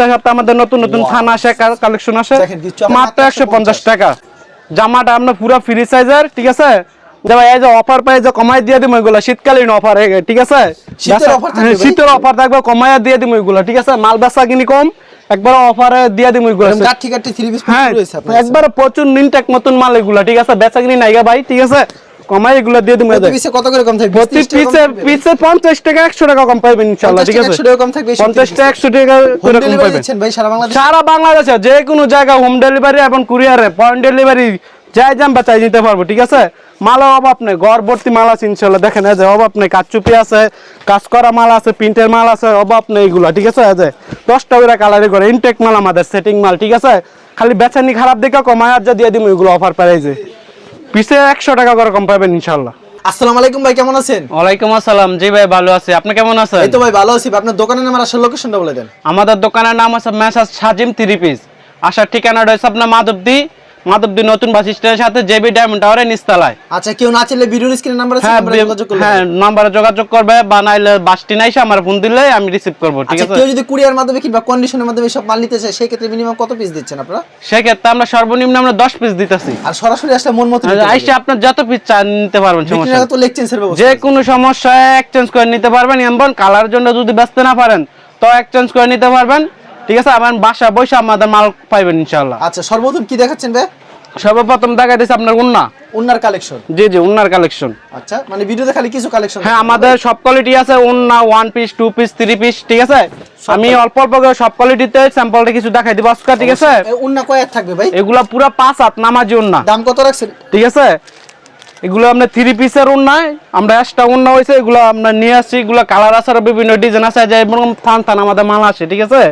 সপ্তাহে সপ্তাহে আমাদের নতুন নতুন থান আসে কালেকশন আসে। মাত্র একশো পঞ্চাশ টাকা। জামাটা পুরো ফ্রি সাইজের ঠিক আছে? যে অফার পাই যে কমাই দিয়ে দিব এগুলো শীতকালীন অফার ঠিক আছে? শীতের অফার থাকবে কমাইয়া দিয়ে এগুলো ঠিক আছে? মাল বেচা কিনি কম একবার অফারে দিয়ে রয়েছে আপনার একবার প্রচুর নিনটেক মতন মাল এগুলো ঠিক আছে? বেচা কিনি নাইগা ভাই ঠিক আছে? কমাই এগুলো দিয়ে দিব। প্রতি পিসে কত করে কম থাকবে? প্রতি 30 পিসে পিসে পঞ্চাশ টাকা একশো টাকা কম পাইবেন ইনশাল্লাহ 50 ঠিক আছে? 100 টাকা কম থাকবে, 130 পঞ্চাশ টাকা একশো টাকা করে কম দিচ্ছেন ভাই সারা বাংলাদেশ? সারা বাংলাদেশে যে কোনো জায়গায় হোম ডেলিভারি এবং কুরিয়ারে পয়েন্ট ডেলিভারি যাই যান বা চাই দিতে পারব ঠিক আছে? মালও অভাব নেই ঘর ভর্তি মাল আছে ইনশাল্লাহ। দেখেন এই যে অভাব নেই কাচুপি আছে কাজ করা মাল আছে প্রিন্টের মাল আছে অভাব নেই এগুলো ঠিক আছে? এই যে দশটা করে কালারি করে ইনটেক মাল আমাদের সেটিং মাল ঠিক আছে? খালি বেচানি খারাপ দেখে কমায় আর যা দিয়ে দিব এগুলো অফার প্রাইজে পিসে একশো টাকা করে কম পাবেন ইনশাল্লাহ আসসালামু আলাইকুম ভাই কেমন আছেন? ওয়ালাইকুম আসসালাম। জি ভাই ভালো আছি। আপনি কেমন আছেন? এই তো ভাই ভালো আছি। আপনার দোকানের নাম আর আসল লোকেশনটা বলে দেন। আমাদের দোকানের নাম আছে মেসাজ সাজিম থ্রি পিস। আসার ঠিকানা রয়েছে আপনার মাধবদী মাধবদী নতুন বাস স্ট্যান্ডের সাথে জেবি ডায়মন্ড টাওয়ারের নিস্তালায় আচ্ছা কেউ না চাইলে ভিডিও নাম্বার আছে হ্যাঁ নাম্বারে যোগাযোগ করলে। হ্যাঁ নাম্বারে যোগাযোগ করবে বা নাইলে বাসটি নাই আমার ফোন দিলে আমি রিসিভ করব ঠিক আচ্ছা আছে? কেউ যদি কুরিয়ার মাধ্যমে কিংবা কন্ডিশনের মাধ্যমে সব মাল নিতে চায় সেই ক্ষেত্রে মিনিমাম কত পিস দিচ্ছেন আপনারা? সেক্ষেত্রে আমরা সর্বনিম্ন আমরা দশ পিস দিতেছি। আর সরাসরি আসলে মন মতো আইসে আপনার যত পিস চান নিতে পারবেন সমস্যা। তো লেগ চেঞ্জের ব্যবস্থা যে কোনো সমস্যায় এক্সচেঞ্জ করে নিতে পারবেন এমন কালার জন্য যদি ব্যস্ত না পারেন তো এক্সচেঞ্জ করে নিতে পারবেন। ঠিক আছে? আমার বাসা বসে আমাদের মাল পাইবেন ইনশাল্লাহ আচ্ছা সর্বপ্রথম কি দেখাচ্ছেন ভাই? সর্বপ্রথম দেখা দিচ্ছে আপনার উন্না। উন্নার কালেকশন। জি জি উন্নার কালেকশন। আচ্ছা মানে ভিডিওতে খালি কিছু কালেকশন হ্যাঁ আমাদের সব কোয়ালিটি আছে উন্না one piece two piece three piece ঠিক আছে? আমি অল্প অল্প করে সব কোয়ালিটিতে স্যাম্পলটা কিছু দেখাই দিব আজকে ঠিক আছে? উন্না কয় থাকবে ভাই? এগুলা পুরো পাঁচ হাত নামাজি উন্না। দাম কত রাখছেন? ঠিক আছে? এগুলো আপনার থ্রি পিসের উন্নায় আমরা এক্সট্রা উন্না হয়েছে এগুলো আমরা নিয়ে আসছি এগুলো কালার আসার বিভিন্ন ডিজাইন আছে যে এরকম থান থান আমাদের মাল আসে ঠিক আছে?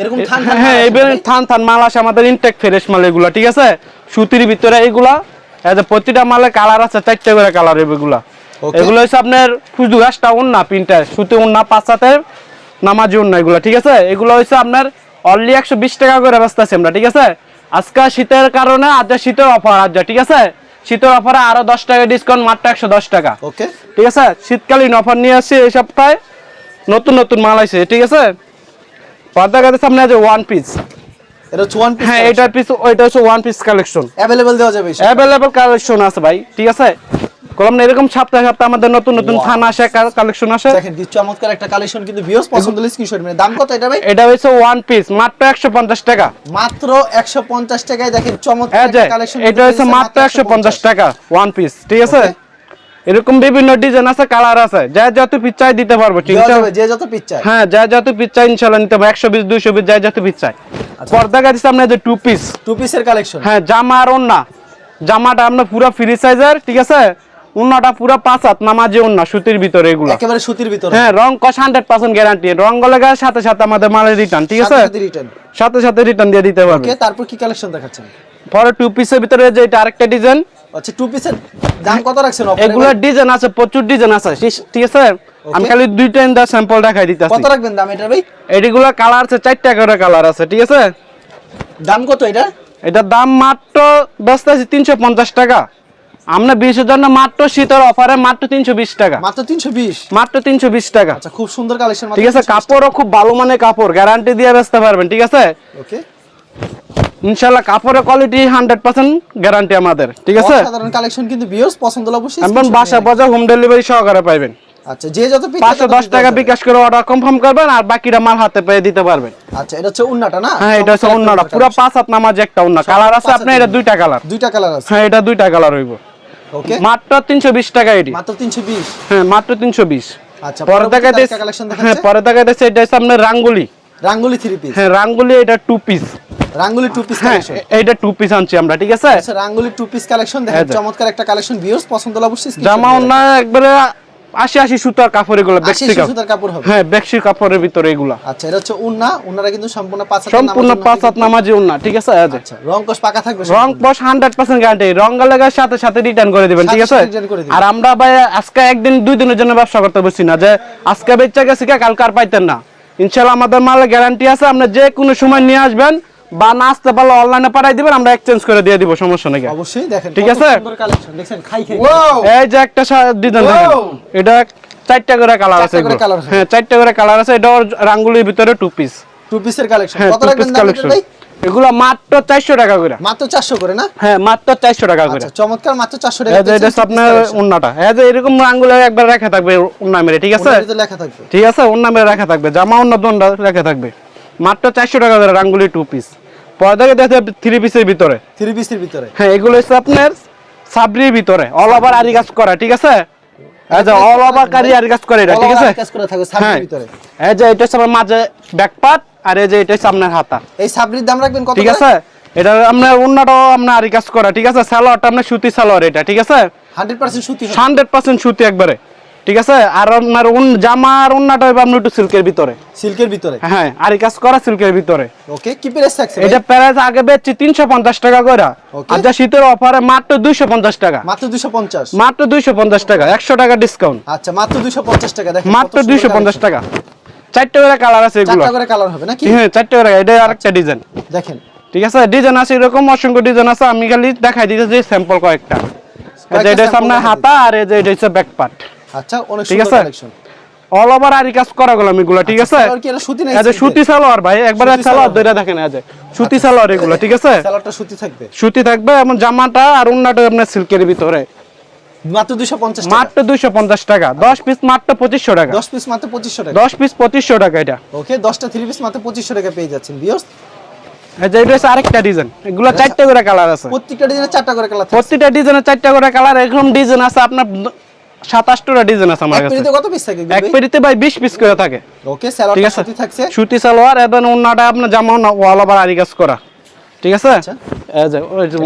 এরকম থান থান হ্যাঁ এবার থান থান মাল আসে আমাদের ইনটেক ফ্রেশ মাল এগুলো ঠিক আছে? সুতির ভিতরে এগুলা প্রতিটা মালে কালার আছে চারটে করে কালার এগুলা। এগুলো হচ্ছে আপনার গাছটা সুতি নামাজি এগুলো ঠিক আছে? এগুলো হচ্ছে আপনার অনলি একশো বিশ টাকা করে আমরা ঠিক আছে? আজকে শীতের কারণে আজ শীতের অফার আজ ঠিক আছে? শীতের অফারে আরও দশ টাকা ডিসকাউন্ট মাত্র একশো দশ টাকা। ওকে ঠিক আছে? শীতকালীন অফার নিয়ে আসছি এই সপ্তাহে। নতুন নতুন মাল আছে ঠিক আছে? পর্দা সামনে আছে ওয়ান পিস এটা হচ্ছে ওয়ান পিস হ্যাঁ এটা পিস ওইটা হচ্ছে ওয়ান পিস কালেকশন অ্যাভেলেবল দেওয়া যাবে। অ্যাভেলেবল কালেকশন আছে ভাই ঠিক আছে? কলম না এরকম সপ্তাহে সপ্তাহে আমাদের নতুন নতুন থান আসে কালেকশন আসে। দেখেন কি চমৎকার একটা কালেকশন কিন্তু ভিউয়ার্স পছন্দ হলে স্ক্রিনশট দাম কত এটা ভাই? এটা হচ্ছে ওয়ান পিস মাত্র একশো পঞ্চাশ টাকা। মাত্র 150 টাকায় দেখেন চমৎকার একটা কালেকশন এটা হচ্ছে মাত্র একশো পঞ্চাশ টাকা ওয়ান পিস ঠিক আছে? এরকম বিভিন্ন ডিজাইন আছে কালার আছে। যা যত পিস চাই দিতে পারব ঠিক আছে যে যত পিস চায় হ্যাঁ যা যত পিস চাই ইনশাল্লাহ নিতে পারব। একশো বিশ দুইশো পিস যা যত পিস চাই পর্দা গাড়ি সামনে যে টু পিস টু পিসের কালেকশন হ্যাঁ জামা আর ওন্না জামাটা আপনার পুরো ফ্রি সাইজের ঠিক আছে? উন্নাটা পুরো পাঁচ হাত নামাজি উন্না সুতির ভিতরে এগুলো। একেবারে সুতির ভিতরে। হ্যাঁ রং কস হান্ড্রেড পার্সেন্ট গ্যারান্টি রং গলে গেলে সাথে সাথে আমাদের মালের রিটার্ন ঠিক আছে? রিটার্ন সাথে সাথে রিটার্ন দিয়ে দিতে পারবে। তারপর কি কালেকশন দেখাচ্ছেন? পরে টু পিসের ভিতরে যে এটা আরেকটা ডিজাইন আচ্ছা টু পিসের দাম কত রাখছেন ডিজাইন আছে প্রচুর ডিজাইন আছে। ঠিক- আছে আমি. খালি দুইটা ইন্দা স্যাম্পল দেখাই দিতেছি। কত রাখবেন দাম এটা ভাই? কালার আছে চারটা করে কালার আছে ঠিক আছে? দাম কত এটা? এটার দাম মাত্র ব্যস্ত আছে তিনশো পঞ্চাশ টাকা। আমরা বিশের জন্য মাত্র শীতের অফারে মাত্র তিনশো বিশ টাকা। মাত্র 320 মাত্র তিনশো বিশ টাকা। আচ্ছা খুব সুন্দর কালেকশন ঠিক আছে কাপড়ও খুব ভালো মানের কাপড় গ্যারান্টি দিয়ে বেচতে পারবেন ঠিক আছে? ওকে ইনশাল্লাহ কাপড়ের কোয়ালিটি হান্ড্রেড পার্সেন্ট গ্যারান্টি আমাদের ঠিক আছে? সাধারণ কালেকশন কিন্তু ভিউয়ার্স পছন্দ হলে অবশ্যই এবং বাসা বাজার হোম ডেলিভারি সহকারে পাইবেন। আচ্ছা যে যত পিস পাঁচশো দশ টাকা বিকাশ করে অর্ডার কনফার্ম করবেন আর বাকিটা মাল হাতে পেয়ে দিতে পারবেন। আচ্ছা এটা হচ্ছে উন্নাটা না? হ্যাঁ এটা হচ্ছে অন্যটা পুরো পাঁচ হাত নামাজ একটা অন্য কালার আছে আপনার এটা দুইটা কালার দুইটা কালার আছে। হ্যাঁ এটা দুইটা কালার হইব। ওকে মাত্র তিনশো বিশ টাকা এটি। মাত্র 320 হ্যাঁ মাত্র তিনশো বিশ। আচ্ছা পরে দেখা কালেকশন হ্যাঁ দেখাচ্ছে? পরে দেখা এটা হচ্ছে আপনার রাঙ্গুলি। রাঙ্গুলি থ্রি পিস হ্যাঁ রাঙ্গুলি এটা টু পিস রাঙ্গুলি টু পিস হ্যাঁ কালেকশন এইটা টু পিস আনছি আমরা ঠিক আছে? আচ্ছা রাঙ্গুলি টু পিস কালেকশন দেখেন চমৎকার একটা কালেকশন ভিউয়ার্স পছন্দ হলে অবশ্যই জামা একবারে আশি আশি সুতার কাপড় এগুলো সুতার কাপড় হবে। হ্যাঁ কাপড়ের ভিতরে এগুলা। আচ্ছা এটা হচ্ছে উন্না। উন্নারা কিন্তু সম্পূর্ণ পাঁচ সম্পূর্ণ পাঁচ হাত নামাজি উন্না ঠিক আছে? আচ্ছা রং কোষ পাকা থাকবে রং গ্যারান্টি রং লাগার সাথে সাথে রিটার্ন করে দিবেন ঠিক আছে। আর আমরা ভাই আজকে একদিন দুই দিনের জন্য ব্যবসা করতে বসছি না যে আজকে বেচা গেছে কালকে আর পাইতেন না। ইনশাল্লাহ আমাদের মালে গ্যারান্টি আছে আপনি যে কোনো সময় নিয়ে আসবেন বা না আসতে পারলে অনলাইনে পাঠাই দিবেন আমরা এক্সচেঞ্জ করে দিয়ে দিব সমস্যা নেই। অবশ্যই দেখেন ঠিক আছে? সুন্দর কালেকশন দেখছেন খাই খাই। এই যে একটা ডিজাইন দেখেন এটা চারটা করে কালার আছে। হ্যাঁ চারটা করে কালার আছে এটা রাঙ্গুলির ভিতরে টু পিস টু পিসের কালেকশন হ্যাঁ কত রাখবেন। ভাই? এগুলো মাত্র চারশো টাকা করে। মাত্র চারশো করে না? হ্যাঁ মাত্র চারশো টাকা করে। আচ্ছা চমৎকার মাত্র চারশো টাকা এই যে এটা আপনার উন্নাটা। এই যে এরকম আঙ্গুলে একবার রেখা থাকবে উন্না মেরে ঠিক আছে? লেখা থাকবে। ঠিক আছে উন্না মেরে রেখা থাকবে জামা উন্না দন্ডা রেখা থাকবে। মাত্র চারশো টাকা করে আঙ্গুলি টু পিস পর্দাকে দেখে থ্রি পিসের ভিতরে। থ্রি পিসের ভিতরে। হ্যাঁ এগুলো হচ্ছে আপনার সাবরির ভিতরে। অল ওভার আরি কাজ করা ঠিক আছে? এই যে অল ওভার কারি আরি কাজ করে এটা ঠিক আছে? কাজ করে থাকবে হ্যাঁ। সাবরির ভিতরে। এই যে এটা হচ্ছে মাঝে ব্যাকপার্ট আর এই যে এটা হচ্ছে আপনার হাতা। এই সাবরির দাম রাখবেন কত ঠিক আছে? এটা আপনার উন্নাটাও আপনার আরি কাজ করা ঠিক আছে? সালোয়ারটা আপনার সুতি সালোয়ার এটা ঠিক আছে? হান্ড্রেড পার্সেন্ট সুতি হবে। হান্ড্রেড পার্সেন্ট সুতি একবারে। ঠিক আছে? আর আপনার উন জামার উন্নাটা হবে আপনার একটু সিল্কের ভিতরে। সিল্কের ভিতরে? হ্যাঁ আরি কাজ করা সিল্কের ভিতরে। ওকে কি প্রাইস থাকছে এটা প্রাইস আগে বেচছি তিনশো পঞ্চাশ টাকা করে Okay. আর যা শীতের অফারে মাত্র দুইশো পঞ্চাশ টাকা। মাত্র দুশো পঞ্চাশ? মাত্র দুইশো পঞ্চাশ টাকা একশো টাকা ডিসকাউন্ট আচ্ছা মাত্র দুশো পঞ্চাশ টাকা। দেখেন মাত্র দুইশো পঞ্চাশ টাকা। চারটে করে কালার আছে এগুলো। চারটা করে কালার হবে নাকি? হ্যাঁ চারটে করে এটা আরেকটা ডিজাইন দেখেন। ঠিক আছে? ডিজাইন আছে এরকম অসংখ্য ডিজাইন আছে। আমি খালি দেখাই দিতেছি স্যাম্পল কয়েকটা। এটা সামনে হাতা আর এই যে এটা হচ্ছে ব্যাক পার্ট আচ্ছা অনেক ঠিক সুন্দর আছে? কালেকশন অল ওভার আরি কাজ করা গেলাম এগুলো ঠিক আছে? সালোয়ার কি এটা সুতি সালোয়ার ভাই একবার সালোয়ার। ধরে দেখেন যে সুতি সালোয়ার এগুলো ঠিক আছে? সালোয়ারটা সুতি থাকবে। সুতি থাকবে এবং জামাটা আর উন্নাটা আপনার সিল্কের ভিতরে। মাত্র মাত্র টাকা পিস মাত্র টাকা। দশ পিস মাত্র পঁচিশশো টাকা। পিস এটা। ওকে দশটা থ্রি পিস মাত্র টাকা পেয়ে যাচ্ছেন এটা হচ্ছে আরেকটা ডিজাইন এগুলো চারটে করে কালার আছে। প্রত্যেকটা ডিজাইনে চারটা করে কালার চারটা করে কালার এরকম ডিজাইন আছে আপনার সাতাশটা ডিজাইন আছে আমার কাছে। কত পিস থাকে এক পেরিতে ভাই বিশ পিস করে থাকে। ওকে সুতি থাকছে। সুতি সালোয়ার এবং উন্নাটা আপনার জামা ওয়াল ওভার আরি কাজ করা। ঠিক আছে? এই যে ওই যে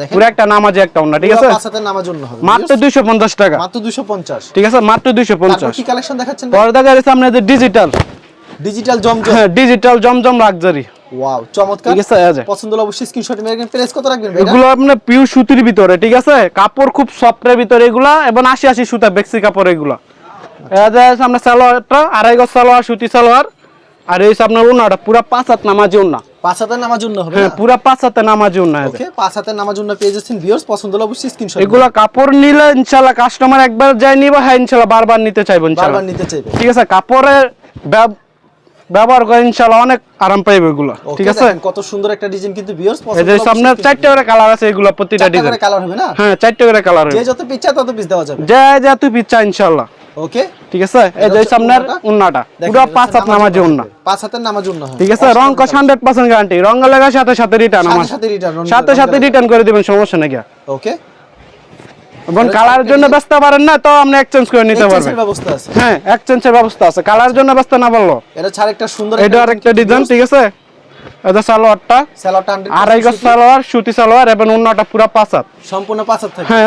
দেখেন। পুরো একটা নামাজি একটা উন্না ঠিক আছে? পাঁচাতে নামার জন্য হবে মাত্র দুইশো পঞ্চাশ টাকা। মাত্র দুশো পঞ্চাশ। ঠিক আছে? মাত্র দুইশো তারপর পঞ্চাশ কি কালেকশন দেখাচ্ছেন ডিজিটাল ডিজিটাল জমজম। হ্যাঁ ডিজিটাল জমজম লাক্সারি ওয়াও চমৎকার। ঠিক আছে পছন্দ হলে অবশ্যই স্ক্রিনশট মেরে রাখবেন প্রাইস কত রাখবেন এগুলো আপনার পিউ সুতির ভিতরে ঠিক আছে? কাপড় খুব সফটের ভিতরে এগুলা এবং আশি আশি সুতা বেক্সি কাপড় এগুলা। এটা হচ্ছে সালোয়ারটা আড়াই গজ সালোয়ার সুতি সালোয়ার আর এই আপনার উন্নাটা পুরা পাঁচ হাত নামাজি উন্না। পাঁচ হাতের নামার জন্য হবে হ্যাঁ পুরা পাঁচ হাতে ওকে পাঁচ হাতের নামার জন্য পেয়ে যাচ্ছেন ভিউয়ার্স পছন্দ হলে অবশ্যই স্ক্রিনশট এগুলা কাপড় নিলে কাস্টমার একবার নিবা হ্যাঁ বারবার নিতে চাইব বারবার নিতে চাইবে। ঠিক আছে কাপড়ের ব্যবহার করে ইনশাল্লাহ অনেক আরাম পাইবে এগুলো। ঠিক আছে? কত সুন্দর একটা ডিজাইন কিন্তু ভিউয়ার্স এই পছন্দ যে সামনে চারটে করে কালার আছে এগুলো প্রতিটা ডিজাইন করে কালার হবে না? হ্যাঁ চারটে করে কালার হবে। যে যত পিস তত পিস দেওয়া যাবে। যা যা তুই পিচ্ছা ইনশাল্লাহ ওকে? ঠিক আছে? এই যে সামনের উন্নাটা? পুরো পাঁচ হাত নামাজি উন্না। পাঁচ হাতের জন্য হবে ঠিক আছে? রং কস হান্ড্রেড পার্সেন্ট গ্যারান্টি রং লাগার সাথে সাথে রিটার্ন আমার। সাথে return, রং- সাথে সাথে রিটার্ন করে দিবেন সমস্যা নাকি ওকে? এবং কালারের জন্য ব্যস্ত পারেন না তো আপনি এক্সচেঞ্জ করে নিতে পারবেন। ব্যবস্থা আছে। হ্যাঁ এক্সচেঞ্জের ব্যবস্থা আছে। কালার জন্য ব্যস্ত না পারল এটা ছাড় একটা সুন্দর এটা আরেকটা ডিজাইন ঠিক আছে? এটা সালোয়ারটা। স্যালাডটা 100 আড়াই গজ সালোয়ার সুতি সালোয়ার এবং উন্নাটা পুরো পাঁচ হাত সম্পূর্ণ পাঁচ হাত থাকে হ্যাঁ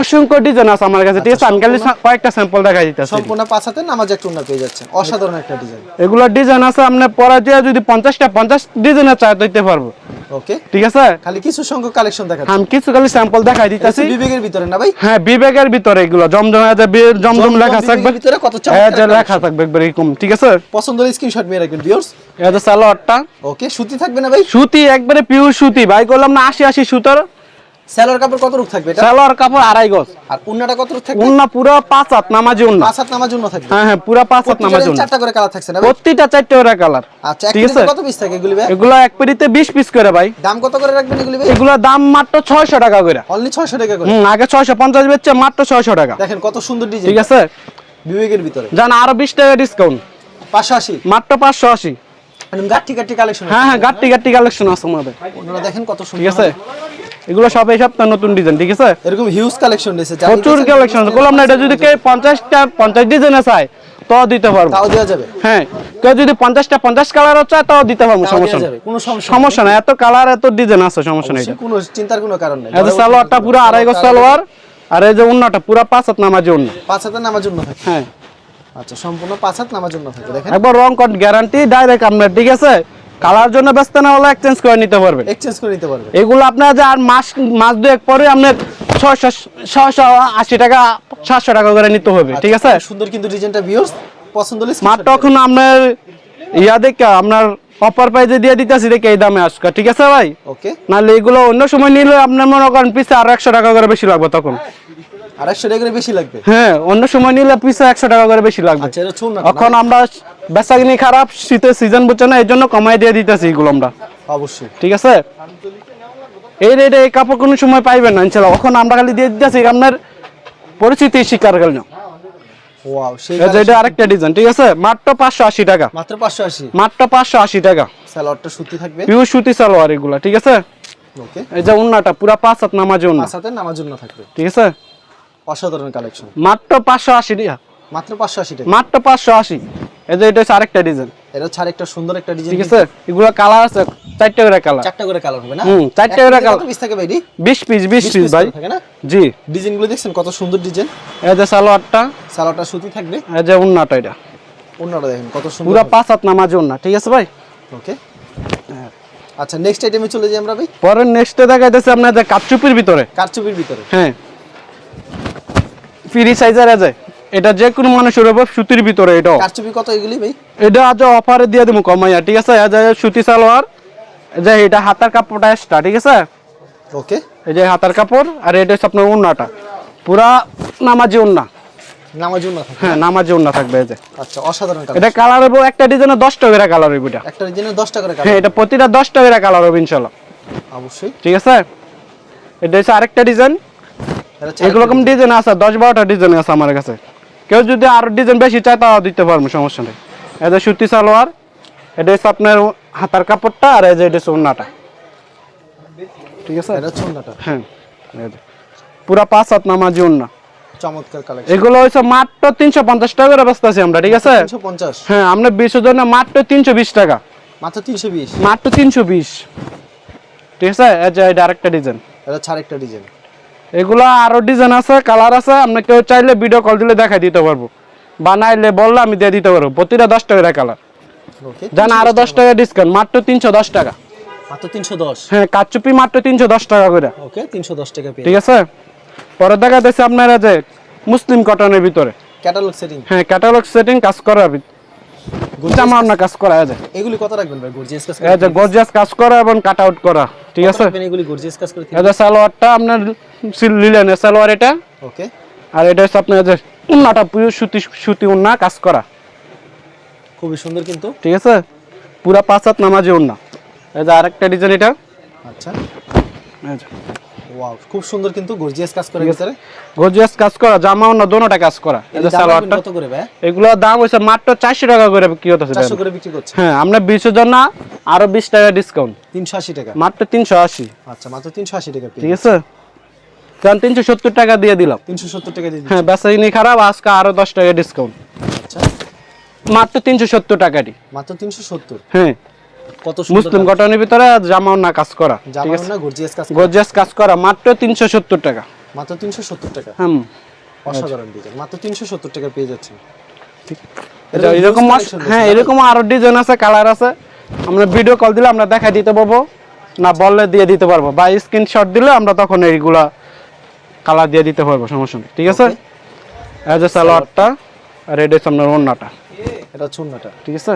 অসংখ্য ডিজাইন আছে আমার কাছে ঠিক আছে? আমি খালি কয়েকটা স্যাম্পল দিতেছি। সম্পূর্ণ পাঁচ হাতে নামাজ একটা পেয়ে যাচ্ছে। অসাধারণ একটা ডিজাইন এগুলো ডিজাইন আছে আপনি পরে দিয়ে যদি পঞ্চাশটা পঞ্চাশ ডিজাইনের চাই দিতে পারব। ওকে ঠিক আছে? খালি কিছু সংখ্যক কালেকশন দেখাচ্ছি। আমি কিছু খালি স্যাম্পল দেখাই এটা দিতেছি। বিবেকের ভিতরে না ভাই? হ্যাঁ বিবেকের ভিতরে এগুলো। জমজম আছে জমজম লেখা থাকবে। ভিতরে কত চমৎকার হ্যাঁ যে লেখা থাকবে একবার এরকম ঠিক আছে? পছন্দ হলে স্ক্রিনশট মেরে রাখবেন ভিউয়ার্স এটা সালোয়ারটা ওকে সুতি থাকবে না ভাই? সুতি একবারে পিওর সুতি। ভাই করলাম না আশি আশি সুতোর। স্যালোর কাপড় কত রূপ থাকবে এটা? সালোয়ার কাপড় আড়াই গজ। আর উন্নাটা কত রূপ থাকবে? উন্না পুরো পাঁচ হাত নামাজি উন্না। পাঁচ হাত জন্য থাকবে। হ্যাঁ হ্যাঁ পুরো পাঁচ হাত নামাজি উন্না। চারটা করে কালার থাকছে না চারটে করে কালার। আচ্ছা ঠিক আছে? কত পিস থাকে এগুলি ভাই? এগুলো এক পেটিতে বিশ পিস করে ভাই। দাম কত করে রাখবেন এগুলি ভাই? এগুলোর দাম মাত্র ছয়শো টাকা করে। অনলি 600 টাকা করে? হুম আগে ছয়শো পঞ্চাশ বেচছে মাত্র ছয়শো টাকা। দেখেন কত সুন্দর ডিজাইন ঠিক আছে? বিবেকের ভিতরে। জান আরও বিশ টাকা ডিসকাউন্ট 580 মাত্র পাঁচশো আশি। একদম গাঠি গাঠি কালেকশন হ্যাঁ হ্যাঁ গাট্টি কালেকশন আছে আমাদের। দেখেন কত সুন্দর। ঠিক আছে? এগুলো সব এই সপ্তাহ নতুন ডিজাইন ঠিক আছে? এরকম হিউজ কালেকশন রয়েছে প্রচুর কালেকশন বললাম না এটা যদি কেউ পঞ্চাশটা পঞ্চাশ ডিজাইনে চায় তো দিতে পারব। তাও দেওয়া যাবে? হ্যাঁ কেউ যদি পঞ্চাশটা পঞ্চাশ কালারও চায় তাও দিতে পারব সমস্যা নেই। কোনো সমস্যা নাই। এত কালার এত ডিজাইন আছে সমস্যা নেই। কোনো চিন্তার কোনো কারণ নেই। এটা সালোয়ারটা পুরো আড়াই গজ সালোয়ার আর এই যে উন্নাটা পুরো পাঁচ হাত নামাজি উন্না পাঁচ হাতে নামার জন্য থাকে? হ্যাঁ। আচ্ছা সম্পূর্ণ পাঁচ হাত নামার জন্য থাকে দেখেন। একবার রং কোড গ্যারান্টি ডাইরেক্ট আপনার ঠিক আছে? কালার জন্য ব্যস্ত না হলে এক্সচেঞ্জ করে নিতে পারবেন এক্সচেঞ্জ করে নিতে পারবে। এগুলো আপনার যে আর মাস মাস দুয়েক পরে আপনার ছয়শো ছয়শো আশি টাকা সাতশো টাকা করে নিতে হবে ঠিক আছে? সুন্দর কিন্তু ডিজাইনটা ভিউয়ার্স পছন্দ হলে মাত্র এখন আপনার ইয়া দেখে আপনার অফার প্রাইজে দিয়ে দিতেছি দেখে এই দামে আজকে ঠিক আছে ভাই? ওকে নাহলে এগুলো অন্য সময় নিলে আপনার মনে করেন পিছে আরও একশো টাকা করে বেশি লাগবে তখন। আড়াইশো টাকা করে বেশি লাগবে? হ্যাঁ অন্য সময় নিলে পিসে একশো টাকা করে বেশি লাগবে। আচ্ছা এটা চুন না এখন আমরা বেচাকিনি খারাপ শীতের সিজন বুঝছে না এই জন্য কমাই দিয়ে দিতেছি এগুলো আমরা। অবশ্যই। ঠিক আছে? এই রেটে এই কাপড় কোনো সময় পাইবেন না ইনশাল্লাহ। এখন আমরা খালি দিয়ে দিতেছি আপনার পরিচিতি শিকার গেল ওয়াও সেই এই যে এটা আরেকটা ডিজাইন ঠিক আছে? মাত্র পাঁচশো আশি টাকা। মাত্র পাঁচশো আশি? মাত্র পাঁচশো আশি টাকা। সুতি থাকবে? পিওর সুতি সালোয়ার এগুলা ঠিক আছে? ওকে এই যে উন্নাটা পুরা পাঁচ হাত নামাজে উন্না। পাঁচ হাতের নামার জন্য থাকবে। ঠিক আছে? অসাধারণ কালেকশন মাত্র পাঁচশো আশি টাকা। মাত্র পাঁচশো আশি টাকা। মাত্র পাঁচশো আশি। এই যে এটা হচ্ছে আরেকটা ডিজাইন এটা ছাড় একটা সুন্দর একটা ডিজাইন ঠিক আছে? এগুলো কালার আছে চারটে করে কালার চারটা করে কালার হবে না? হুম, চারটা করে colour। পিস থাকে ভাই ডি? বিশ পিস বিশ বিশ পিস ভাই। জি। ডিজাইনগুলো দেখছেন কত সুন্দর ডিজাইন এই যে সালোয়ারটা। সালোয়ারটা সুতি থাকবে? এই যে উন্নাটা এটা। অন্যটা দেখেন কত সুন্দর পুরা পাঁচ হাত নামাজে উন্না। ঠিক আছে ভাই? ওকে আচ্ছা নেক্সট আইটেমে চলে যাই আমরা ভাই। পরের নেক্সটে দেখাইতেছে আপনার যে কাপচুপির ভিতরে। কারচুপির ভিতরে। হ্যাঁ। ফ্রি সাইজের আছে। এটা যে কোনো মানুষের উপর সুতির ভিতরে এটাও। কারচুপি কত এগুলি ভাই? এটা আজ অফারে দিয়ে দেবো কমাইয়া ঠিক আছে? যে সুতি সালোয়ার যে এটা হাতার কাপড়টা এক্সট্রা ঠিক আছে? ওকে এই যে হাতার কাপড় আর এটা হচ্ছে আপনার উন্নাটা পুরা নামাজি উন্না নামার জন্য হ্যাঁ নামাজি উন্না থাকবে এই যে। আচ্ছা অসাধারণ এটা কালার হব একটা ডিজাইনে দশ টাকা কালার হইব এটা। একটা ডিজাইনে 10 টাকা করে হ্যাঁ কালার এটা প্রতিটা দশ টাকা কালার হবে ইনশাল্লাহ অবশ্যই। ঠিক আছে? এটা হচ্ছে আরেকটা ডিজাইন এটা এগুলো রকম ডিজাইন আছে দশ বারোটা ডিজাইন আছে আমার কাছে। কেউ যদি আরও ডিজাইন বেশি চায় তাও দিতে পারব সমস্যা নেই। এটা সুতি সালোয়ার এটা হচ্ছে আপনার হাতার কাপড়টা আর এই যে এটা হচ্ছে ওড়নাটা ঠিক আছে? এটা হ্যাঁ পুরা পাঁচ হাত নামাজি ওড়না চমৎকার কালেকশন এগুলো মাত্র তিনশো পঞ্চাশ টাকা করে ব্যস্ত আছি আমরা ঠিক আছে? 350 হ্যাঁ আমরা জন্য মাত্র টাকা। মাত্র 320 মাত্র তিনশো বিশ। ঠিক আছে? এই যে এটা আরেকটা ডিজাইন এটা ছাড় একটা ডিজাইন এগুলো আরও ডিজাইন আছে কালার আছে আপনি কেউ চাইলে ভিডিও কল দিলে দেখাই দিতে পারব। বানাইলে বললে আমি দিয়ে দিতে পারব। প্রতিটা দশ টাকা কালার জান আরও দশ টাকা ডিসকাউন্ট মাত্র তিনশো দশ টাকা। মাত্র 310 হ্যাঁ কাচুপি মাত্র তিনশো দশ টাকা করে। ওকে 310 টাকা ঠিক আছে? পরে দেখা যাচ্ছে আপনারা যে মুসলিম কটনের ভিতরে। ক্যাটালগ সেটিং হ্যাঁ ক্যাটালগ সেটিং কাজ করা জামা না কাজ করা আছে এগুলি কত রাখবেন ভাই? গর্জিয়াস কাজ এই গর্জিয়াস কাজ করা এবং কাট আউট করা। ঠিক আছে? এগুলি? গর্জিয়াস কাজ করে এই সালোয়ারটা আপনার লিলেনের সালোয়ার এটা। ওকে। আর এটা হচ্ছে আপনার যে উন্নাটা পুরো সুতি সুতি উন্না কাজ করা। খুবই সুন্দর কিন্তু। ঠিক আছে? পুরা পাঁচ হাত নামাজি উন্না। এই যে আরেকটা ডিজাইন এটা। আচ্ছা। ওয়াও খুব সুন্দর কিন্তু গর্জিয়াস কাজ করে ভিতরে। গর্জিয়াস কাজ করা জামা উন্না দোনোটা কাজ করা। এই যে সালোয়ারটা। কত করে ভাই? এগুলোর দাম হচ্ছে মাত্র চারশো টাকা করে হতেছে 400 বিক্রি করছে। হ্যাঁ আমরা বিশের জন্য আরও বিশ টাকা ডিসকাউন্ট 380 টাকা। মাত্র তিনশো আশি। আচ্ছা মাত্র 380 টাকা ঠিক আছে? কারণ তিনশো সত্তর টাকা দিয়ে দিলাম। 370 টাকা দিয়ে হ্যাঁ বেসাইনি খারাপ আজকে আরও দশ টাকা ডিসকাউন্ট আচ্ছা। মাত্র তিনশো সত্তর টাকাটি। মাত্র 370 হ্যাঁ। কত মুসলিম কটনের ভিতরে জামা না কাজ করা গর্জিয়াস কাজ গর্জিয়াস কাজ করা মাত্র তিনশো সত্তর টাকা। মাত্র 370 টাকা? হুম। অসাধারণ ডিজাইন মাত্র 370 টাকা পেয়ে যাচ্ছেন। এরকম হ্যাঁ এরকম আরও ডিজাইন আছে কালার আছে। আমরা ভিডিও কল দিলে আমরা দেখাই দিতে পারব। না বললে দিয়ে দিতে পারব। বা স্ক্রিনশট দিলে আমরা তখন এইগুলা কালার দিয়ে দিতে পারব সমস্যা নেই। ঠিক আছে? এই যে সালোয়ারটা আর এটা হচ্ছে আপনার ওড়নাটা। এটা চুন্নাটা ঠিক আছে?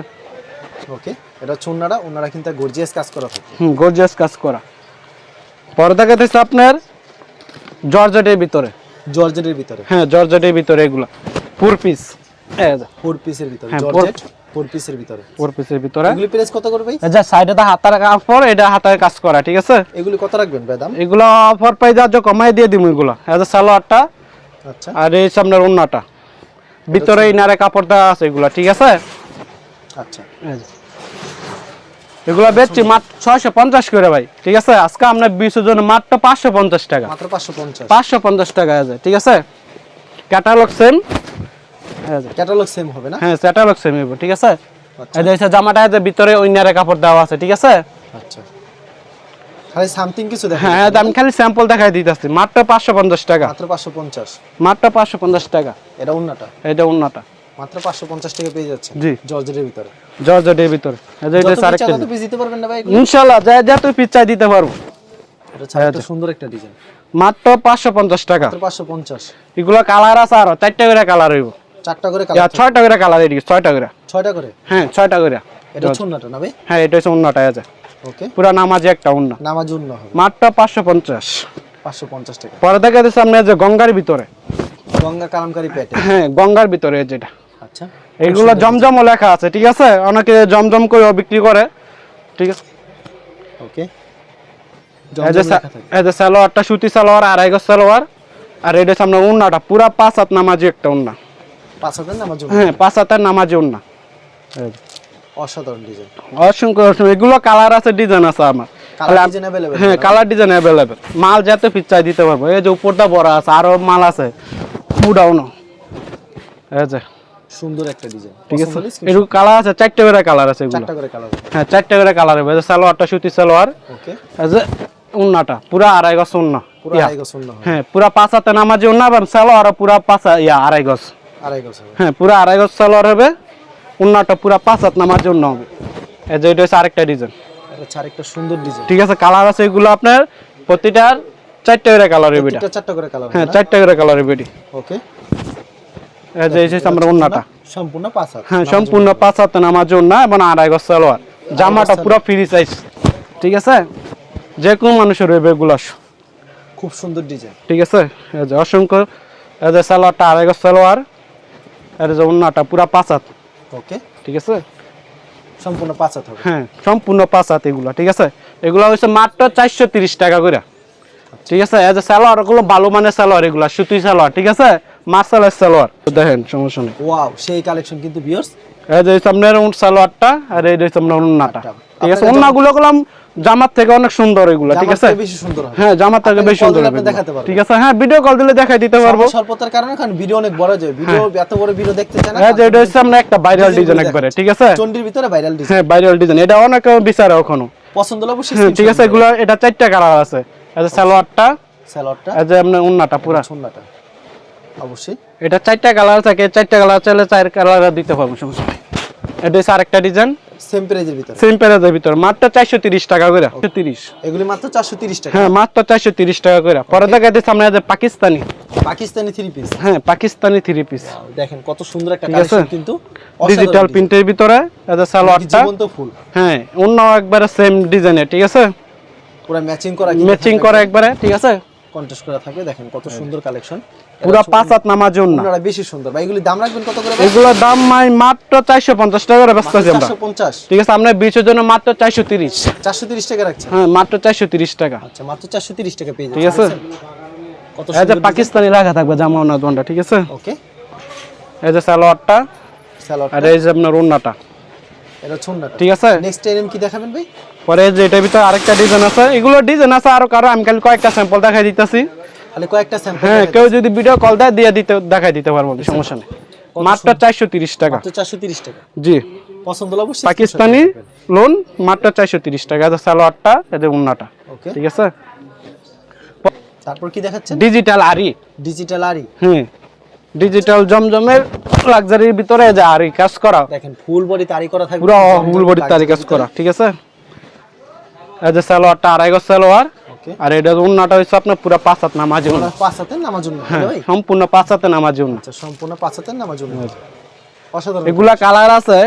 ওকে এটা চুন্নাটা ওনারা কিন্তু গর্জিয়াস কাজ করা থাকে। হুম গর্জিয়াস কাজ করা। পরে দেখা যাচ্ছে আপনার জর্জেটের ভিতরে। জর্জেটের ভিতরে। হ্যাঁ জর্জেটের ভিতরে এগুলা। পুর পিস ফোর পিসের ভিতরে। হ্যাঁ, জর্জেট। ফোর পিসের ভিতরে। পুর পিসের ভিতরে। এগুলি প্রাইস কত করবে এই সাইডে তো হাতার কাপড় এটা হাতার কাজ করা ঠিক আছে? এগুলি কত রাখবেন ভাই দাম? এগুলো অফার পাই যা কমাই দিয়ে দিব এগুলো। এই সালোয়ারটা আচ্ছা। আর এই সামনের ওন্নাটা ভিতরে ইনারে কাপড় আছে এগুলা ঠিক আছে? আচ্ছা। এগুলো বেচছি মাত্র ছয়শো পঞ্চাশ করে ভাই ঠিক আছে? আজকে আমরা বিশ জন্য মাত্র পাঁচশো পঞ্চাশ টাকা। মাত্র পাঁচশো পঞ্চাশ। পাঁচশো পঞ্চাশ টাকা আছে ঠিক আছে? ক্যাটালগ সেম ক্যাটালগ সেম হবে না? হ্যাঁ ক্যাটালগ সেম ঠিক আছে? আচ্ছা। এই যে জামাটা ভিতরে ইনারে কাপড় দেওয়া আছে ঠিক আছে? আচ্ছা। খালি সামথিং কিছু দেখেন হ্যাঁ আমি খালি স্যাম্পল দেখাই দিতেছি। মাত্র টাকা। মাত্র টাকা। এটা উন্নাটা? এটা উন্নাটা। মাত্র পাঁচশো পঞ্চাশ টাকা পেয়ে যাচ্ছে? জি। জর্জেটের ভিতরে? জর্জেটের ভিতরে। এই এটা যত আরেকটা পিস দিতে পারবেন না ভাই এগুলো? যা যা তুই দিতে পারব। এটা ছাড়া একটা সুন্দর একটা ডিজাইন মাত্র পাঁচশো পঞ্চাশ টাকা। মাত্র পাঁচশো পঞ্চাশ। এগুলো কালার আছে আরও চারটা করে কালার হইব। চারটা করে কালার ছয়টা করে কালার এদিকে ছয়টা করে। ছয়টা করে? হ্যাঁ ছয়টা করে। এটা ছন্নাটা না ভাই? হ্যাঁ এটা হচ্ছে উন্নাটা আছে। ওকে। পুরা নামাজি একটা উন্না। নামাজ উন্ন হবে। মাত্র পাঁচশো পঞ্চাশ। টাকা। পরে দেখা যাচ্ছে আপনার যে গঙ্গার ভিতরে। গঙ্গা কালামকারী প্যাটে হ্যাঁ গঙ্গার ভিতরে যেটা। আচ্ছা। এগুলো জমজমও লেখা আছে ঠিক আছে? অনেকে জমজম করে বিক্রি করে ঠিক আছে? ওকে। সালোয়ারটা সুতি সালোয়ার আড়াই গজ সালোয়ার আর এটা সামনে উন্নাটা। পুরা পাঁচ হাত নামাজি একটা উন্না। হ্যাঁ। অসাধারণ ডিজাইন অসংখ্য অসংখ্য। এগুলো কালার আছে ডিজাইন আছে আমার। হ্যাঁ কালার ডিজাইন অ্যাভেলেবেল মাল যাতে ফিট দিতে পারব এই যে উপরটা বড় আছে আরও মাল আছে। ফুডাউনো এই যে। সুন্দর একটা ডিজাইন ঠিক আছে? এরকম কালার আছে চারটে করে কালার আছে এগুলো। চারটা করে কালার হ্যাঁ চারটে করে কালার হবে। সালোয়ারটা সুতি সালোয়ার। ওকে এই যে উন্নাটা পুরা আড়াই গজ উন্না। পুরো আড়াই গজ শূন্য হ্যাঁ পুরা পাঁচ হাতে নামাজি উন্না এবং সালোয়ার পুরা পাঁচ ইয়া আড়াই গজ। হবে হ্যাঁ পুরা আড়াই গজ সালোয়ার হবে। উন্নাটা পুরা পাঁচ হাত নামাজি উন্না হবে। এই যে এটা হচ্ছে আরেকটা ডিজাইন আরেকটা সুন্দর ডিজাইন ঠিক আছে কালার আছে এগুলো আপনার প্রতিটার চারটে করে কালার হবে এটা। চারটা করে কালার হ্যাঁ চারটে করে কালার হবে এটি। ওকে এই যে এই আমরা উন্নাটা। সম্পূর্ণ পাঁচ হাত হ্যাঁ সম্পূর্ণ পাঁচ হাতে নামাজ উন্না এবং আড়াই গজ সালোয়ার। জামাটা পুরো ফ্রি সাইজ ঠিক আছে? যে কোনো মানুষের রইবে এগুলো খুব সুন্দর ডিজাইন ঠিক আছে? এই যে অসংখ্য এই যে সালোয়ারটা আড়াই গজ সালোয়ার। আর যে উন্নাটা পুরা পাঁচ হাত ওকে। ঠিক আছে? সম্পূর্ণ পাঁচ হাত হবে। হ্যাঁ সম্পূর্ণ পাঁচ হাত এগুলো ঠিক আছে? এগুলো হচ্ছে মাত্র চারশো তিরিশ টাকা করে। ঠিক আছে? এই যে সালোয়ার ওগুলো ভালো মানের সালোয়ার এগুলো সুতি সালোয়ার ঠিক আছে? মার্শালের সালোয়ার। দেখেন সমস্যা নেই। ওয়াও সেই কালেকশন কিন্তু বিয়ার্স এই যে উন সালোয়ারটা আর এই যে হচ্ছে আপনার উন্নাটা ঠিক আছে? উন্নাগুলো গুলাম জামার থেকে অনেক সুন্দর এগুলো ঠিক আছে? বেশি সুন্দর হ্যাঁ। জামার থেকে বেশি সুন্দর হবে দেখাতে। ঠিক আছে? হ্যাঁ ভিডিও কল দিলে দেখাই দিতে পারব। স্বল্পতার কারণে কারণ ভিডিও অনেক বড় যায় ভিডিও এত বড় ভিডিও দেখতে চায় না হ্যাঁ যে এটা হচ্ছে আমরা একটা ভাইরাল ডিজাইন একবারে ঠিক আছে? চন্ডির ভিতরে ভাইরাল ডিজাইন হ্যাঁ ভাইরাল ডিজাইন এটা অনেক বিচারে এখনও। পছন্দ হলে অবশ্যই হ্যাঁ ঠিক আছে এগুলো এটা চারটা কালার আছে। এই যে সালোয়ারটা স্যালাডটা এই যে আপনার উন্নাটা পুরা। সুন্নাটা অবশ্যই। এটা চারটা কালার থাকে চারটা কালার চাইলে চার কালার দিতে পারব সমস্যা নেই। এটা হচ্ছে আরেকটা ডিজাইন সেম প্রাইজের ভিতরে। সেম প্যারাজের ভিতরে। মাত্র চারশো তিরিশ টাকা করে। তিরিশ এগুলি মাত্র চারশো তিরিশ টাকা। হ্যাঁ মাত্র চারশো তিরিশ টাকা করে। পরে দেখা যাচ্ছে আমরা যে পাকিস্তানি। পাকিস্তানি থ্রি পিস হ্যাঁ পাকিস্তানি থ্রি পিস দেখেন কত সুন্দর একটা কালেকশন কিন্তু ডিজিটাল প্রিন্টের ভিতরে design। সালোয়ারটা। জীবন্ত ফুল। হ্যাঁ অন্য একবারে সেম ডিজাইনের ঠিক আছে? পুরো ম্যাচিং করা ম্যাচিং করে একবারে ঠিক আছে? কন্টেস্ট করা থাকে দেখেন কত সুন্দর কালেকশন পুরো পাঁচ হাত নামার জন্য। আপনারা বেশি সুন্দর। ভাই এগুলি দাম রাখবেন কত করে এগুলোর দাম মাই মাত্র চারশো পঞ্চাশ টাকা করে ব্যস্ত আছি আমরা। চারশো পঞ্চাশ। ঠিক আছে আমরা বিশের জন্য মাত্র চারশো তিরিশ। চারশো তিরিশ টাকা রাখছে হ্যাঁ মাত্র চারশো তিরিশ টাকা। আচ্ছা মাত্র চারশো তিরিশ টাকা পেয়ে ঠিক আছে? কত যে পাকিস্তানি রাখা থাকবে জামা ওনা দোনটা ঠিক আছে? ওকে। এই যে সালোয়ারটা স্যালাড আর এই যে আপনার ওন্নাটা এটা ছুন্নাটা ঠিক আছে? নেক্সট টাইম কি দেখাবেন ভাই? পরে যে এটার ভিতরে আরেকটা ডিজাইন আছে এগুলো ডিজাইন আছে আরও কারও আমি খালি কয়েকটা স্যাম্পল দেখাই দিতেছি। খালি কয়েকটা স্যাম্পল হ্যাঁ কেউ যদি ভিডিও কল দেয় দিয়ে দিতে দেখাই দিতে পারব সমস্যা নেই। মাত্র চারশো তিরিশ টাকা। মাত্র চারশো তিরিশ টাকা। জি। পছন্দ হলে অবশ্যই পাকিস্তানি লোন মাত্র চারশো তিরিশ টাকা। এই যে সালোয়ারটা এদের উন্নাটা। ওকে। ঠিক আছে? তারপর কি দেখাচ্ছেন? ডিজিটাল আরি ডিজিটাল আরি হুম। ডিজিটাল জমজমের লাক্সারির ভিতরে যে আরি কাজ করা। দেখেন ফুল বডি তারি করা থাকবে। পুরো হুল বডি তারি কাজ করা ঠিক আছে? এই যে সালোয়ারটা আড়াই গজ সালোয়ার। আর এটা উন্নাটা হচ্ছে আপনার পুরো পাঁচ হাত নামাজি উন্না। পাঁচ হাতের নামার জন্য হ্যাঁ সম্পূর্ণ পাঁচ হাতে নামাজি উন্না। আচ্ছা সম্পূর্ণ পাঁচ হাতের নামাজ জন্য অসাধারণ। এগুলা কালার আছে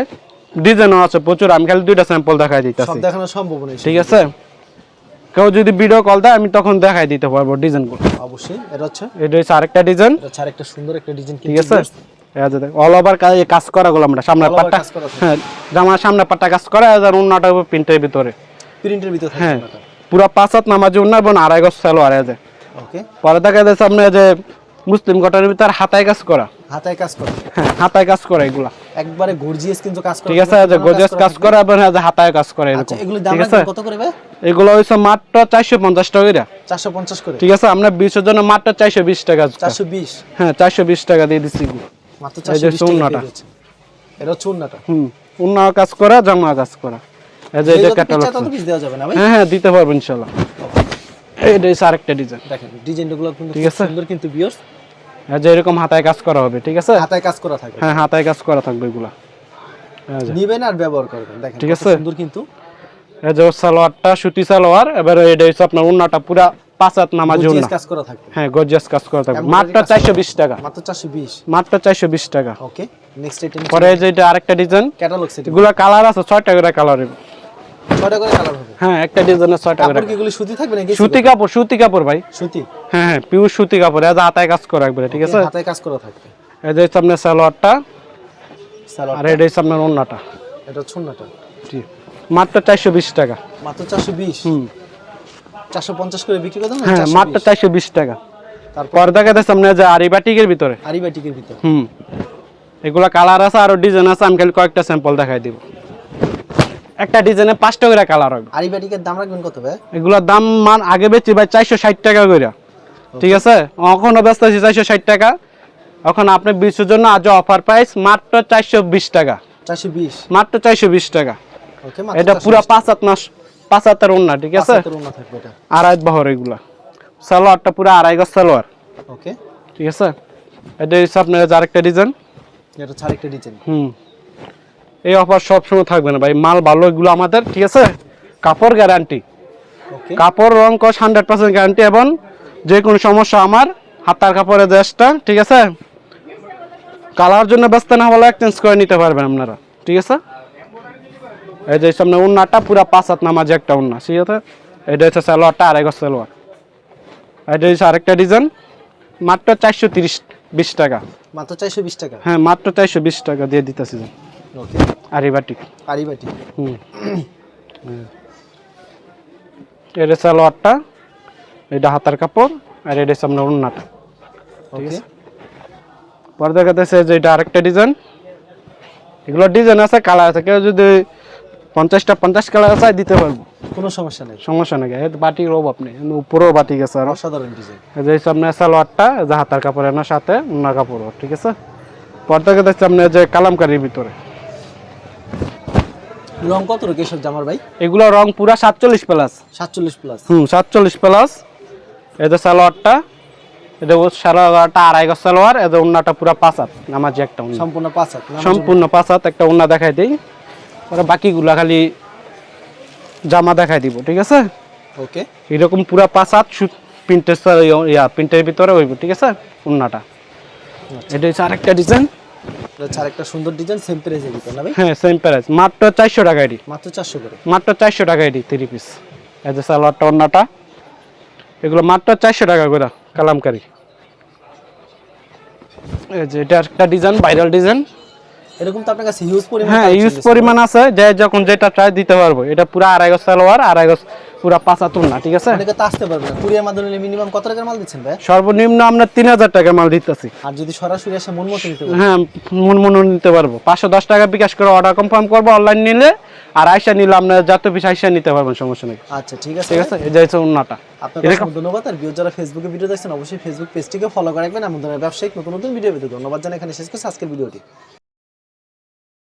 ডিজাইনও আছে প্রচুর আমি খালি দুইটা স্যাম্পল দেখাই সব দিতেছি দেখানো সম্ভব নয় ঠিক আছে? কেউ যদি ভিডিও কল দেয় আমি তখন দেখাই দিতে পারব ডিজাইনগুলো অবশ্যই এটা হচ্ছে এটা হচ্ছে আরেকটা ডিজাইন এটা আরেকটা সুন্দর একটা ডিজাইন ঠিক আছে? অল ওভার কাজ করা গুলো আমরা সামনের পাটটা। হ্যাঁ জামার সামনে পাটটা কাজ করা আর প্রিন্টের ভিতরে। প্রিন্টের ভিতরে হ্যাঁ পুরো পাঁচ হাত নামাজি উন্না এবং আড়াই গজ সালোয়ার আছে ওকে পরে দেখা যাচ্ছে আপনি যে মুসলিম কটনের ভিতরে হাতায় কাজ করা। হাতায় কাজ করে। হ্যাঁ হাতায় কাজ করা এগুলা। একবারে গর্জিয়াস কিন্তু কাজ করে। ঠিক আছে যে গজেস কাজ করে এবং হাতায় কাজ করে আচ্ছা এরকম এগুলি দাম কত করে ভাই? এগুলো হচ্ছে মাত্র চারশো পঞ্চাশ টাকা করে। চারশো পঞ্চাশ করে? ঠিক আছে আমরা বিশের জন্য মাত্র চারশো বিশ টাকা আজকে। চারশো বিশ? হ্যাঁ চারশো বিশ টাকা দিয়ে এগুলো। মাত্র এই চারশো যে এটা হচ্ছে উন্নাটা হুম উন্না কাজ করা জামা কাজ করা। এই যে এটা ক্যাটালগ দেওয়া যাবে না ভাই? হ্যাঁ হ্যাঁ দিতে পারব ইনশাল্লাহ। এইটা হচ্ছে আরেকটা ডিজাইন দেখেন ডিজাইনগুলো কিন্তু ঠিক আছে। সুন্দর কিন্তু বিয়র্স এই যে এরকম হাতায় কাজ করা হবে ঠিক আছে? হাতায় কাজ করা থাকে হ্যাঁ হাতায় কাজ করা থাকবে এগুলা। নিবেন আর ব্যবহার করবেন দেখেন ঠিক আছে। সুন্দর কিন্তু। এই যে সালোয়ারটা সুতি সালোয়ার এবার এটা হচ্ছে আপনার উন্নাটা পুরা পাঁচ হাত নামাজ উন্না। কাজ করা থাকে হ্যাঁ গর্জিয়াস কাজ করা থাকবে। মাত্র কাজ করা। চারশো বিশ টাকা। মাত্র চারশো বিশ। মাত্র চারশো বিশ টাকা। ওকে নেক্সট আইটেম পরে যে এটা আরেকটা ডিজাইন ক্যাটালগ সেট এগুলা কালার আছে ছয়টা করে কালার ছয়টা করে কালার হবে। হ্যাঁ একটা ডিজাইনের ছয়টা করে কাপড় সুতি থাকবে নাকি? সুতি কাপড় সুতি কাপড় ভাই। সুতি? হ্যাঁ হ্যাঁ পিওর সুতি কাপড় এটা হাতায় কাজ করা একবারে ঠিক আছে? হাতে কাজ করা থাকবে। এই যে হচ্ছে সালোয়ারটা সালোয়ার আর এটা হচ্ছে ওন্নাটা এটা ছুন্নাটা। জি। মাত্র চারশো বিশ টাকা। মাত্র হুম। করে বিক্রি হ্যাঁ মাত্র তারপর? সামনে যে আরিবাটিকের ভিতরে। আরিবাটিকের ভিতর। হুম। এগুলা কালার আছে আরও ডিজাইন আছে আমি খালি কয়েকটা স্যাম্পল দেখাই দিব। একটা ডিজাইনে পাঁচটা করে কালার হবে। আরিবাটিকের দাম রাখবেন কত ভাই? এগুলোর দাম মান আগে বেচি ভাই চারশো ষাট টাকা করে ঠিক আছে? এখনও ব্যস্ত আছি চারশো ষাট টাকা। এখন আপনি বিশের জন্য আজ অফার প্রাইস মাত্র চারশো বিশ টাকা। চারশো বিশ? মাত্র চারশো বিশ টাকা। ওকে এটা পুরা পাঁচ হাত মাস পাঁচ হাতের ওন্না ঠিক আছে? রুনা থাকবে এটা। আড়াই বহর এগুলা। সালোয়ারটা পুরো আড়াই গজ সালোয়ার। ওকে ঠিক আছে? এটা হচ্ছে আপনার আরেকটা ডিজাইন এটা হচ্ছে আরেকটা ডিজাইন হুম। এই অফার সবসময় থাকবে না ভাই। মাল ভালো এগুলো আমাদের ঠিক আছে? কাপড় গ্যারান্টি কাপড় রং কস হান্ড্রেড পার্সেন্ট গ্যারান্টি এবং যে কোনো সমস্যা আমার হাতার কাপড়ের দেশটা ঠিক আছে? কালার জন্য ব্যস্ত না হলে চেঞ্জ করে নিতে পারবেন আপনারা ঠিক আছে? এই যে সামনে উন্নাটা পুরা পাঁচ হাত নামাজে একটা উন্না ঠিক আছে? এটা হচ্ছে সালোয়ারটা আড়াই গজ সালোয়ার। এটা হচ্ছে আরেকটা ডিজাইন মাত্র চারশো তিরিশ বিশ টাকা। মাত্র চারশো বিশ টাকা? হ্যাঁ মাত্র চারশো বিশ টাকা দিয়ে দিতেছি। ওকে আরিবাটি হুম এটা সালোয়ারটা এটা হাতার কাপড় আর এটা সামনে উন্নাটা ওকে পরে দেখা যাচ্ছে যে এটা আরেকটা ডিজাইন এগুলো ডিজাইন আছে কালার আছে কেউ যদি পঞ্চাশটা পঞ্চাশ কালার আছে দিতে পারব। কোনো সমস্যা নেই। সমস্যা নাকি বাটির অভাব নেই উপরেও বাটি গেছে আর। অসাধারণ ডিজাইন যে সামনে সালোয়ারটা যে হাতার কাপড় এনার সাথে উন্না কাপড় ঠিক আছে? পরে দেখা যাচ্ছে আপনার যে কালামকারির ভিতরে। রং কত রয়েছে এসব জামার ভাই? এগুলো রং পুরা সাতচল্লিশ প্লাস। সাতচল্লিশ প্লাস। হুম সাতচল্লিশ প্লাস। এটা সালোয়ারটা এটা সালোয়ারটা আড়াই গজ সালোয়ার এটা উন্নাটা পুরা পাঁচ হাত আমার যে একটা সম্পূর্ণ পাঁচ হাত সম্পূর্ণ একটা উন্না দেখাই দিই। পরে বাকিগুলা খালি জামা দেখাই দিব ঠিক আছে? ওকে। এরকম পুরা পাঁচ হাত প্রিন্টের ইয়া প্রিন্টের ভিতরে হইব ঠিক আছে? উন্নাটা। এটা হচ্ছে আরেকটা ডিজাইন আরেকটা সুন্দর ডিজাইন সেম না ভাই? হ্যাঁ সেম প্রাইস মাত্র চারশো টাকা এটি। মাত্র চারশো করে? মাত্র চারশো টাকা এটি থ্রি পিস এই যে সালোয়ারটা অন্যটা এগুলো মাত্র চারশো টাকা করে কালামকারি। এই যে এটা একটা ডিজাইন ভাইরাল ডিজাইন এরকম তো আপনার কাছে হিউজ পরিমাণ হ্যাঁ ইউজ পরিমাণ আছে যে যখন যেটা চাই দিতে পারব। এটা পুরো আড়াই গজ সালোয়ার আড়াই গজ পুরা ঠিক আছে? অনেকে তো আসতে পারবে না। কুরিয়ার মাধ্যমে মিনিমাম কত টাকার মাল দিচ্ছেন ভাই? সর্বনিম্ন আমরা তিন হাজার টাকা মাল দিতেছি। আর যদি সরাসরি এসে মন মতো নিতে হ্যাঁ মন মন নিতে পারব। পাঁচশো দশ টাকা বিকাশ করে অর্ডার কনফার্ম করব অনলাইন নিলে আর আইসা নিলে আপনার যত পিস আইসা নিতে পারবেন সমস্যা নেই। আচ্ছা ঠিক আছে ঠিক আছে? এই যে হচ্ছে উন্নাটা। আপনাকে ধন্যবাদ। আর ভিউ যারা ফেসবুকে ভিডিও দেখছেন অবশ্যই ফেসবুক পেজটিকে ফলো করে রাখবেন। ধরনের ব্যবসায়িক নতুন নতুন ভিডিও পেতে ধন্যবাদ জানাই। এখানে শেষ করছি আজকের ভিডিওটি।